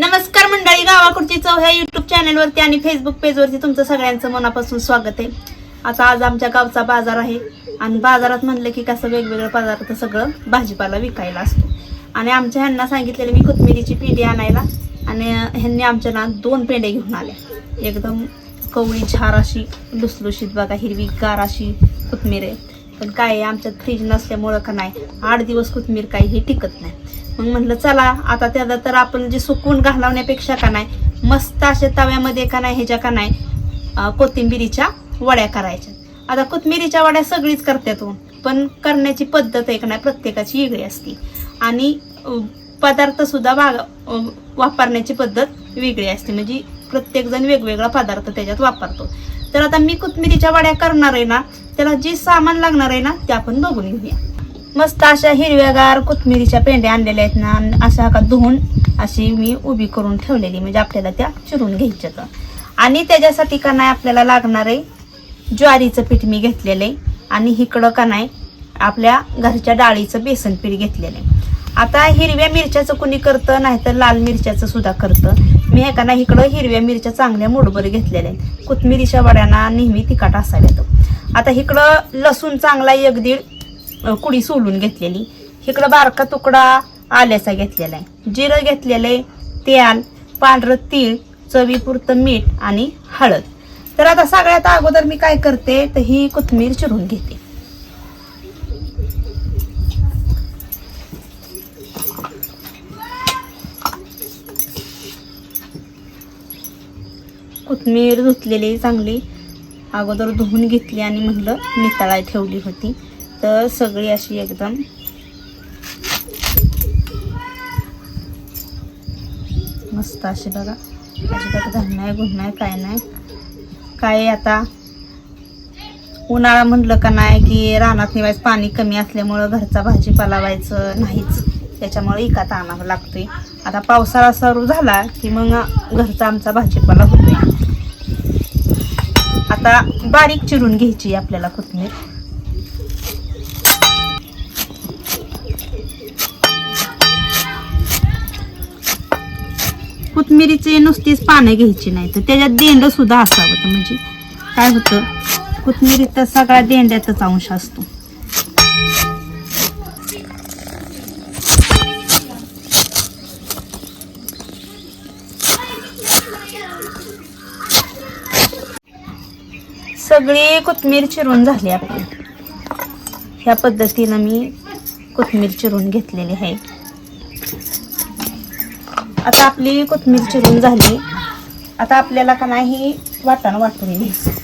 नमस्कार मंडळी गावाकडची चव ह्या युट्यूब चॅनलवरती आणि फेसबुक पेजवरती तुमचं सगळ्यांचं मनापासून स्वागत आहे. आता आज आमच्या गावचा बाजार आहे आणि बाजारात म्हणलं की कसं वेगवेगळं पदार्थ सगळं भाजीपाला विकायला असतो. आणि आमच्या ह्यांना सांगितलेलं मी कोथमिरीची पेंडी आणायला आणि ह्यांनी आमच्या ना दोन पेंड्या घेऊन आल्या. एकदम कवळी छार अशी लुसलुशीत बघा हिरवी गार अशी कोथमीर आहे. पण काय आहे आमच्यात फ्रीज नसल्यामुळं का नाही आठ दिवस कोथमीर काही हे टिकत नाही. मग म्हटलं चला आता त्याला तर आपण जे सुकून घालवण्यापेक्षा का नाही मस्त अशा तव्यामध्ये का नाही ह्याच्या का नाही कोथिंबिरीच्या वड्या करायच्या. आता कोथिंबिरीच्या वड्या सगळीच करतात हो, पण करण्याची पद्धत आहे का नाही प्रत्येकाची वेगळी असते. आणि पदार्थसुद्धा पदार्थ सुद्धा वाग वापरण्याची पद्धत वेगळी असते. म्हणजे प्रत्येकजण वेगवेगळा पदार्थ त्याच्यात वापरतो. तर आता मी कोथिंबिरीच्या वड्या करणार आहे ना त्याला जे सामान लागणार आहे ना ते आपण बघून घेऊया. मस्त अशा हिरव्यागार कोथमिरीच्या पेंड्या आणलेल्या आहेत ना. अशा का धुवून अशी मी उभी करून ठेवलेली म्हणजे आपल्याला त्या चिरून घ्यायच्या तर आणि त्याच्यासाठी का नाही आपल्याला लागणार आहे ज्वारीचं पीठ मी घेतलेलं आहे. आणि इकडं का नाही आपल्या घरच्या डाळीचं बेसन पीठ घेतलेलं आहे. आता हिरव्या मिरच्याचं कुणी करतं नाहीतर लाल मिरच्याचं सुद्धा करतं. मी एका ना इकडं हिरव्या मिरच्या चांगल्या मोडभर घेतलेल्या आहेत. कोथमिरीच्या वड्यांना नेहमी तिखट असाव्यात आता इकडं लसूण चांगला एक दीड कुडी सोलून घेतलेली. इकडं बारका तुकडा आल्याचा घेतलेला आहे जिरं घेतलेलं आहे तेल पांढरं तीळ चवीपुरतं मीठ आणि हळद. तर आता सगळ्यात अगोदर मी काय करते तर ही कोथिंबीर चिरून घेते. कोथिंबीर धुतलेली चांगली. अगोदर धुवून घेतली आणि म्हटलं नितळाय ठेवली होती. तर सगळी अशी एकदम मस्त अशी बघा. अजिबात घाण नाही गुण नाही काय नाही. काय आता? उन्हाळा म्हटलं का नाही की रानात निवायचं पाणी कमी असल्यामुळं घरचा भाजीपाला व्हायचं नाहीच. त्याच्यामुळे इकात आणावं लागतोय. आता पावसाळा सुरू झाला की मग घरचा आमचा भाजीपाला होतोय. आता बारीक चिरून घ्यायची आपल्याला कोथिंबीर. कोथमिरीचे नुसतीच पानं घ्यायची नाही तर त्याच्यात देंड सुद्धा असावं तर म्हणजे काय होतं? कोथमिरीचा तर सगळा देंड्यातच अंश असतो. सगळी कोथमीर चिरून झाली आपली. ह्या पद्धतीनं मी कोथमीर चिरून घेतलेली आहे. आता आपली कोथमीर चिरून झाली. आता आपल्याला का नाही वाटण वाटून घ्यायचं.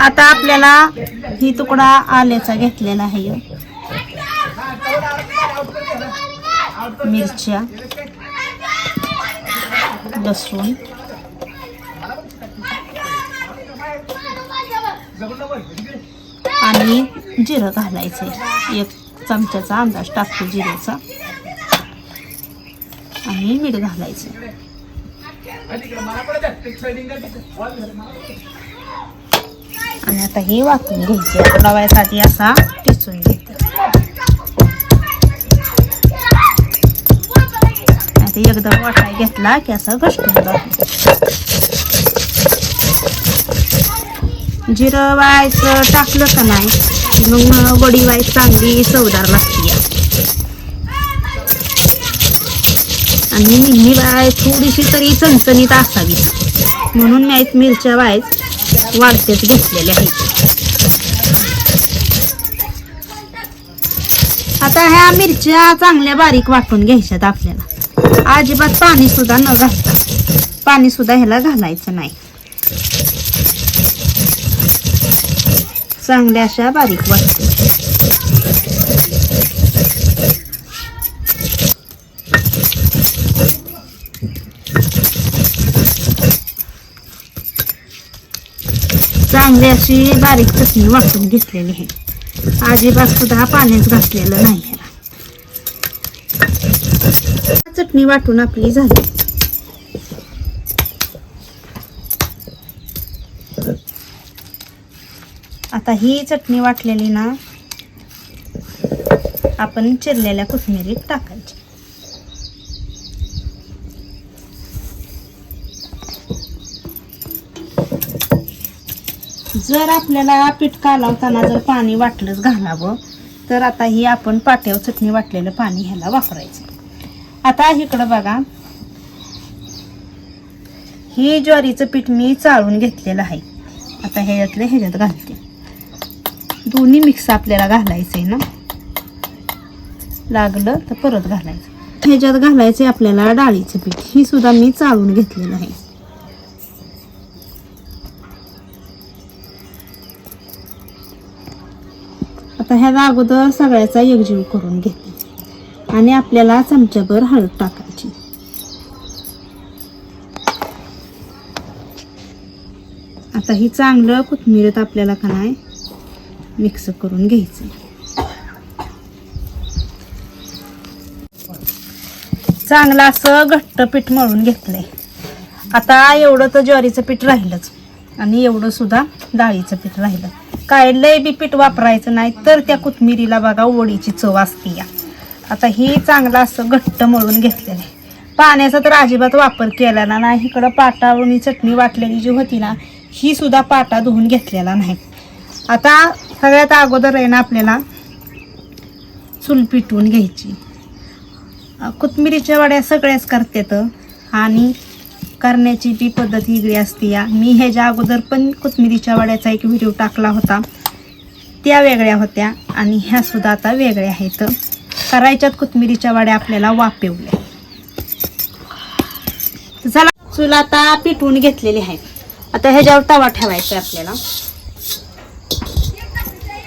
आता आपल्याला ही तुकडा आल्याचा घेतलेला आहे. मिरच्या लसूण आणि जिरं घालायचं एक चमच्याचा अंदाज टाकतो जिऱ्याचा. आणि मीठ घालायचं. आणि आता हे वाटून घ्यायचे. लावायसाठी असा टिचून घेते. आता एकदम वाटाय घेतला की असा घसटून जातो. जिरं वायचं टाकलं का नाही? मग वडी वाय चांगली चवदार लागते. या. आणि नेहमी वाय थोडीशी तरी चणचणीत असावी. म्हणून मी मिरच्या वायच वाढतेच घेतलेल्या आहेत. आता ह्या मिरच्या चांगल्या बारीक वाटून घ्यायच्यात आपल्याला. अजिबात पाणी सुद्धा न घालता. पाणी सुद्धा ह्याला घालायचं नाही. चांगल्या अशा बारीक वाटते चांगली अशी बारीक चटणी वाटून घेतलेली आहे. अजिबात सुद्धा पाण्यात घातलेलं नाही चटणी वाटून आपली झाली. आता ही चटणी वाटलेली ना आपण चिरलेल्या कोथिंबिरीत टाकायची. जर आपल्याला पीठ कालवताना जर पाणी वाटलंच घालावं तर आता ही आपण पाट्यावर चटणी वाटलेलं पाणी ह्याला वापरायचं. आता इकडं बघा ही ज्वारीचं पीठ मी चाळून घेतलेलं आहे. आता ह्याच्यातलं ह्याच्यात घालते. दोन्ही मिक्स आपल्याला घालायचं आहे ना. लागलं तर परत घालायचं. ह्याच्यात घालायचे आपल्याला डाळीचं पीठ. ही सुद्धा मी चाळून घेतलेलं आहे. आता ह्याला अगोदर सगळ्याचा एकजीव करून घेते. आणि आपल्याला चमच्याभर हळद टाकायची. आता ही चांगलं कोथमिरीत आपल्याला का नाही? मिक्स करून घ्यायचं. चांगलं असं घट्ट पीठ मळून घेतलंय. आता एवढं तर ज्वारीचं पीठ राहिलंच. आणि एवढं सुद्धा डाळीचं पीठ राहिलं. काय लय बी पीठ वापरायचं नाही तर त्या कोथमिरीला बघा ओळीची चव असते या. आता ही चांगलं असं घट्ट मळून घेतलेलं आहे. पाण्याचा तर अजिबात वापर केलेला नाही इकडं पाटावरून चटणी वाटलेली जी होती ना ही सुद्धा पाटा धुवून घेतलेला नाही. आता सगळ्यात अगोदर आहे ना आपल्याला चूल पिटवून घ्यायची. कोथमिरीच्या वाड्या वड्या सगळ्याच करतात. आणि करण्याची जी पद्धत वेगळी असते या मी ह्याच्या अगोदर पण कोथमिरीच्या वड्याचा एक व्हिडिओ टाकला होता. त्या वेगळ्या होत्या आणि ह्या सुद्धा आता वेगळ्या आहेत. करायच्यात कोथमिरीच्या वड्या आपल्याला वापेवल्या झाला चला चूल आता पिटवून घेतलेली आहे आता ह्याच्यावर तवा ठेवायचा आहे आपल्याला.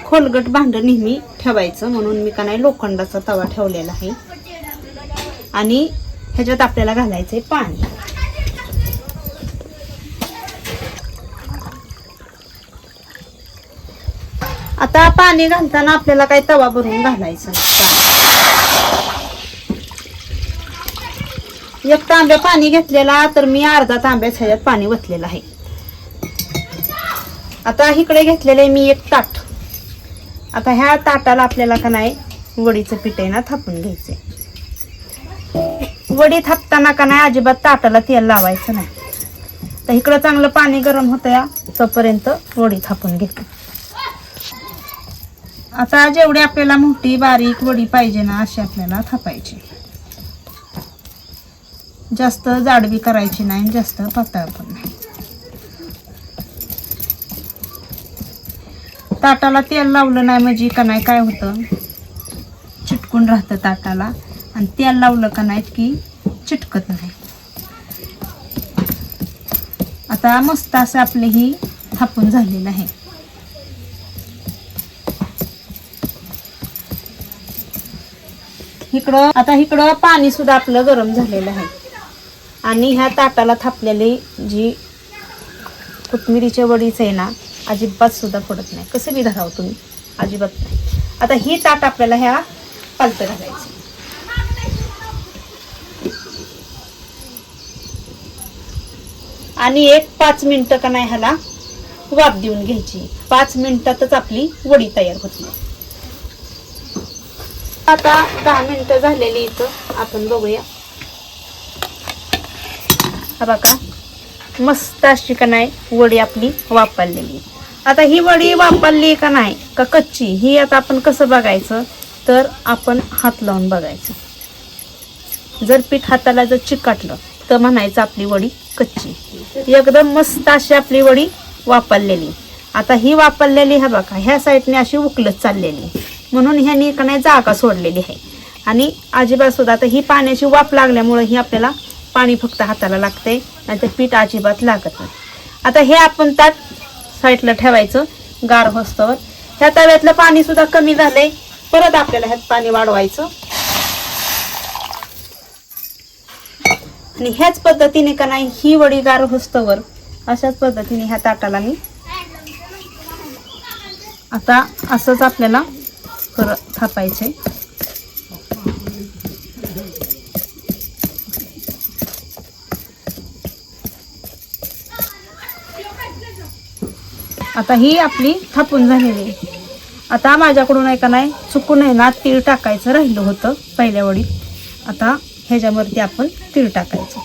खोलगट भांड नेहमी ठेवायचं म्हणून मी का नाही लोखंडाचा तवा ठेवलेला आहे. आणि ह्याच्यात आपल्याला घालायचंय पाणी. आता पाणी घालताना आपल्याला काही तवा भरून घालायचं एक तांब्या पाणी घेतलेला तर मी अर्धा तांब्याच ह्याच्यात पाणी वतलेलं आहे. आता इकडे घेतलेलं आहे मी एक ताट. आता ह्या ताटाला आपल्याला का नाही वडीचं पीठ आहे ना थापून घ्यायचंय. वडी थापताना का नाही अजिबात ताटाला तेल लावायचं नाही. तर इकडं चांगलं पाणी गरम होतं या तोपर्यंत वडी थापून घेते. आता जेवढी आपल्याला मोठी बारीक वडी पाहिजे ना अशी आपल्याला थापायची. जास्त जाडवी करायची नाही जास्त पातळ पण नाही. ताटाला तेल लावलं नाही म्हणजे का नाही काय होतं? चिटकून राहतं ताटाला. आणि तेल लावलं का नाही की चिटकत नाही. आता मस्त असं आपले ही थापून झालेलं आहे. इकडं आता इकडं पाणी सुद्धा आपलं गरम झालेलं आहे. आणि ह्या ताटाला थापलेली जी कोथमिरीच्या वडीच आहे ना अजिबात सुद्धा पडत नाही. कसं बी धराव तुम्ही? अजिबात नाही. आता ही ताट आपल्याला ह्या पालत घालायची. आणि एक पाच मिनिटं का नाही ह्याला वाफ देऊन घ्यायची. पाच मिनिटातच आपली वडी तयार होती. आता दहा मिनिटं झालेली इथं. आपण बघूया. हा बघा. मस्त अशी का नाही वडी आपली वापरलेली आता ही वडी वापरली का नाही का कच्ची ही आता आपण कसं बघायचं? तर आपण हात लावून बघायचं. जर पीठ हाताला जर चिकटलं तर म्हणायचं आपली वडी कच्ची. एकदम मस्त अशी आपली वडी वापरलेली. आता ही वापरलेली हा बघा ह्या साईडने अशी उकलत चाललेली. म्हणून ह्यानी का नाही जागा सोडलेली आहे. आणि अजिबात सुद्धा आता ही पाण्याची वाफ लागल्यामुळे ही आपल्याला पाणी फक्त हाताला लागते नाहीतर पीठ अजिबात लागत नाही. आता हे आपण त्यात साईडला ठेवायचं गार होस्तवर. ह्या तव्यातलं पाणी सुद्धा कमी झालंय. परत आपल्याला ह्यात पाणी वाढवायचं. आणि ह्याच पद्धतीने का नाही ही वडी गार होस्तवर अशाच पद्धतीने ह्या ताटाला मी आता असंच आपल्याला परत थापायचंय. आता ही आपली थापून झालेली आहे. आता माझ्याकडून आहे का नाही चुकून आहे ना तीळ टाकायचं राहिलं होतं पहिल्या वडीत. आता ह्याच्यावरती आपण तीळ टाकायचं.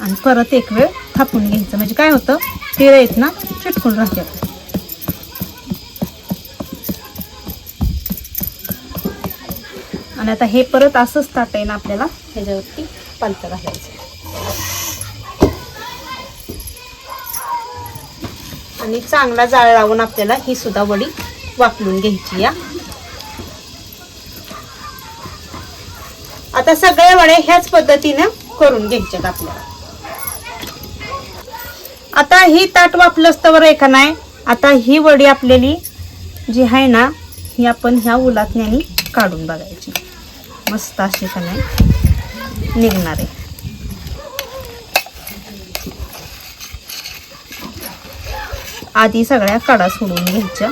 आणि परत एक वेळ थापून घ्यायचं. म्हणजे काय होतं तीळ आहेत ना चिटकून राहतात. आणि आता हे परत असंच ताट आपल्याला ह्याच्यावरती. पालतं घालायचं. आणि चांगला जाळ लावून आपल्याला ही सुद्धा वडी वापरून घ्यायची या. आता सगळ्या वड्या ह्याच पद्धतीनं करून घ्यायच्यात आपल्याला. आता ही ताट वापलं असतं एका का नाही? आता ही वडी आपल्याली जी आहे ना ही आपण ह्या उलातण्याने काढून बघायची. मस्त अशी का नाही? निघणार आहे. आधी सगळ्या कडा सोडून घ्यायच्या.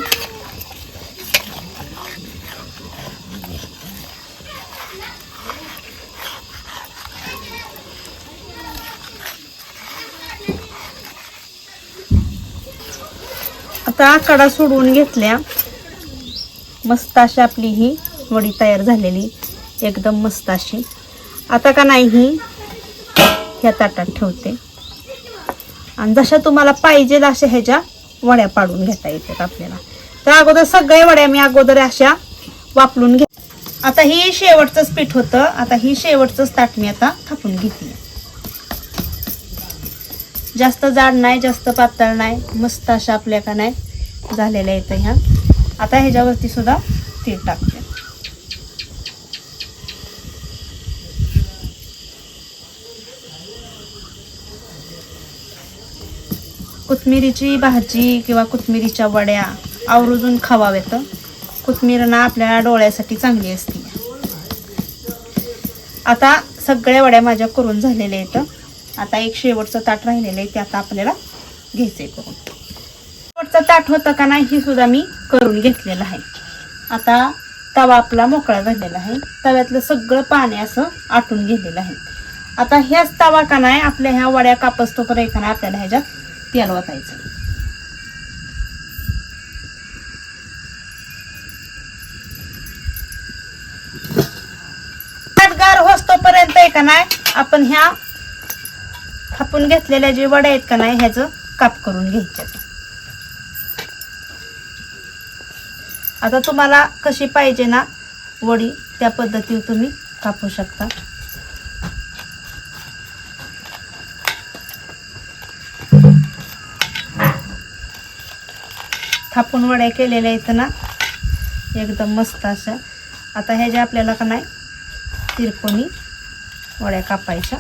आता कडा सोडवून घेतल्या. मस्त अशी आपली ही वडी तयार झालेली. एकदम मस्त अशी आता का नाही? ही ह्या ताटात ठेवते. आणि जशा तुम्हाला पाहिजे अशा ह्याच्या वड्या पाडून घेता येतात आपल्याला. तर अगोदर सगळ्या वड्या मी अगोदर अशा वापरून घे आता ही शेवटचंच पीठ होतं. आता ही शेवटचंच ताट मी आता थापून घेते. जास्त जाड नाही जास्त पातळ नाही. मस्त अशा आपल्या का नाही झालेल्या येतं ह्या. आता ह्याच्यावरती सुद्धा तीळ टाकते. कोथमिरीची भाजी किंवा कोथमिरीच्या वड्या आवर्जून खावाव्यात. कोथमीर ना आपल्या डोळ्यासाठी चांगली असते. आता सगळ्या वड्या माझ्या करून झालेल्या आहेत. आता एक शेवटचं ताट राहिलेलं आहे ते आता आपल्याला घ्यायचंय करून. शेवटचं ताट होतं का नाही हे सुद्धा मी करून घेतलेलं आहे. आता तवा आपला मोकळा झालेला आहे. तव्यातलं सगळं पाणी असं आटून गेलेलं आहे. आता ह्याच तवा का नाही आपल्या ह्या वड्या कापसतो पर्यंत आपल्याला ह्याच्यात तेल ओतायचं गार होस्तोपर्यंत आहे का नाही? आपण ह्या थापून घेतलेल्या जे वड्या आहेत का नाही ह्याचं काप करून घ्यायच्या आता तुम्हाला कशी पाहिजे ना वडी त्या पद्धतीने तुम्ही कापू शकता. थापून वड्या केलेल्या आहेत ना एकदम मस्त अशा. आता ह्या ज्या आपल्याला का नाही तिरकोणी वड्या कापायच्या.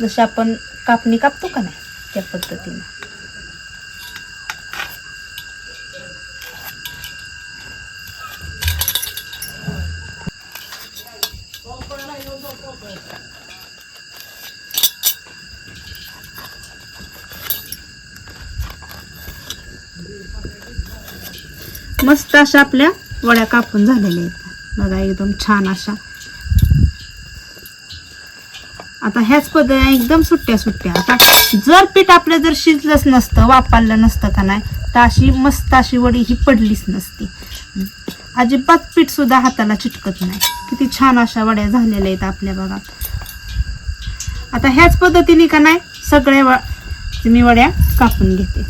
जशी आपण कापणी कापतो का नाही त्या पद्धतीनं. मस्त अशा आपल्या वड्या कापून झालेल्या आहेत. बघा एकदम छान अशा. आता ह्याच पद्धतीने एकदम सुट्ट्या सुट्ट्या. आता जर पीठ आपलं जर शिजलंच नसतं वापरलं नसतं का नाही तर अशी मस्त अशी वडी ही पडलीच नसती. अजिबात पीठ सुद्धा हाताला चिटकत नाही. किती छान अशा वड्या झालेल्या आहेत आपल्या बघा. आता ह्याच पद्धतीने का नाही सगळ्या व मी वड्या कापून घेते.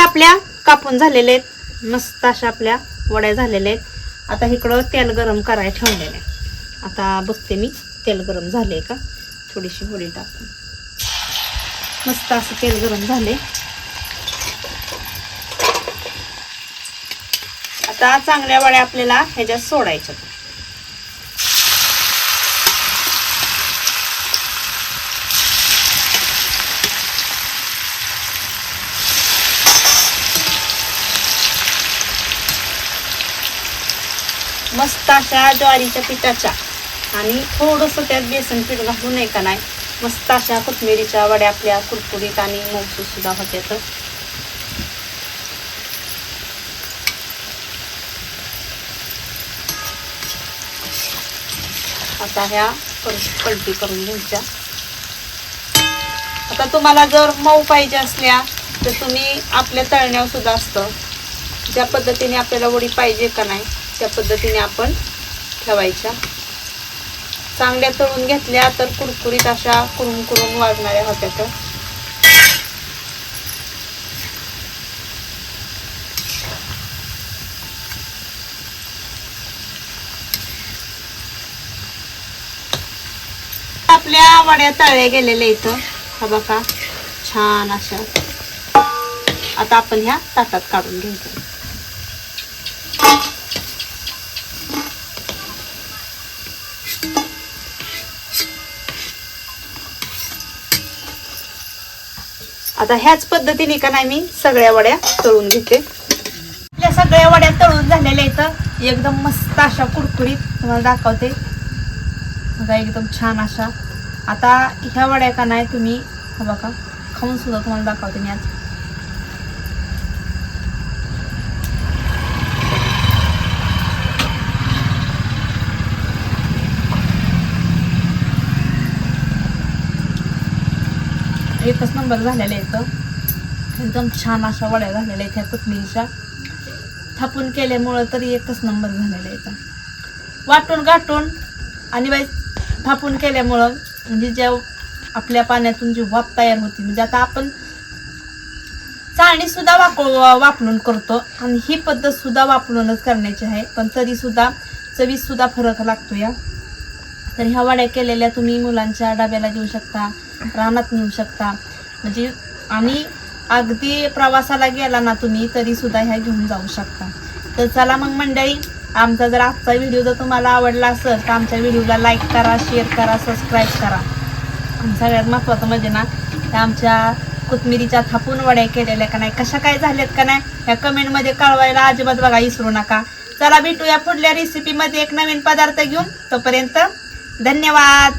आपल्या कापून झालेल्या आहेत. मस्त अशा आपल्या वड्या झालेल्या आहेत. आता इकडं तेल गरम करायला ठेवलेलं आहे. आता बघते मी तेल गरम झाले का? थोडीशी वडी टाकून. मस्त असं तेल गरम झाले आता चांगल्या वड्या आपल्याला ह्याच्यात सोडायच्या मस्त अशा ज्वारीच्या पिठाच्या. आणि थोडंसं त्यात बेसन पीठ घालून नाही का नाही मस्त अशा कोथमिरीच्या वड्या आपल्या कुरकुरीत आणि मौसूद सुद्धा तर. आता ह्या पलटी करून घ्यायच्या. आता तुम्हाला जर मऊ पाहिजे असल्या तर तुम्ही आपल्या तळण्यावर सुद्धा असतं. ज्या पद्धतीने आपल्याला वडी पाहिजे का नाही त्या पद्धतीने आपण ठेवायच्या. चांगल्या तळून घेतल्या तर कुरकुरीत अशा कुरुम कुरुम वाजणाऱ्या होत्या तर आपल्या वड्या तळल्या गेलेल्या इथं. हा बघा छान अशा. आता आपण ह्या ताटात काढून घ्यायच्या आता ह्याच पद्धतीने का नाही मी सगळ्या वड्या तळून घेते. आपल्या सगळ्या वड्या तळून झालेल्या इथं एकदम मस्त अशा कुरकुरीत. तुम्हाला दाखवते. बघा एकदम छान अशा. आता ह्या वड्या का नाही तुम्ही बघा खाऊन सुद्धा तुम्हाला दाखवते मी आज. एकच नंबर झालेल्या इथं एकदम छान अशा वड्या झालेल्या आहेत ह्या कोथमिरीच्या. थापून केल्यामुळं तरी एकच नंबर झालेला इथं वाटून गाठून आणि बाई थापून केल्यामुळं म्हणजे ज्या आपल्या पाण्यातून जी वाफ तयार होती म्हणजे आता आपण चाळणी सुद्धा वाप वापरून करतो आणि ही पद्धत सुद्धा वापरूनच करण्याची आहे. पण तरी सुद्धा चवीत सुद्धा फरक लागतो या. तर ह्या वड्या केलेल्या तुम्ही मुलांच्या डब्याला देऊ शकता रानात नेऊ शकता. म्हणजे आणि अगदी प्रवासाला गेला ना तुम्ही तरी सुद्धा ह्या घेऊन जाऊ शकता. तर चला मग मंडळी आमचा जर आजचा व्हिडिओ जर तुम्हाला आवडला असेल तर आमच्या व्हिडिओला लाईक करा शेअर करा सबस्क्राईब करा. आणि सगळ्यात महत्त्वाचं म्हणजे ना त्या आमच्या कोथमिरीच्या थापून वड्या केलेल्या का नाही कशा काय झाल्यात का नाही ह्या कमेंटमध्ये कळवायला अजिबात बघा विसरू नका. चला भेटूया पुढल्या रेसिपीमध्ये एक नवीन पदार्थ घेऊन. तोपर्यंत धन्यवाद!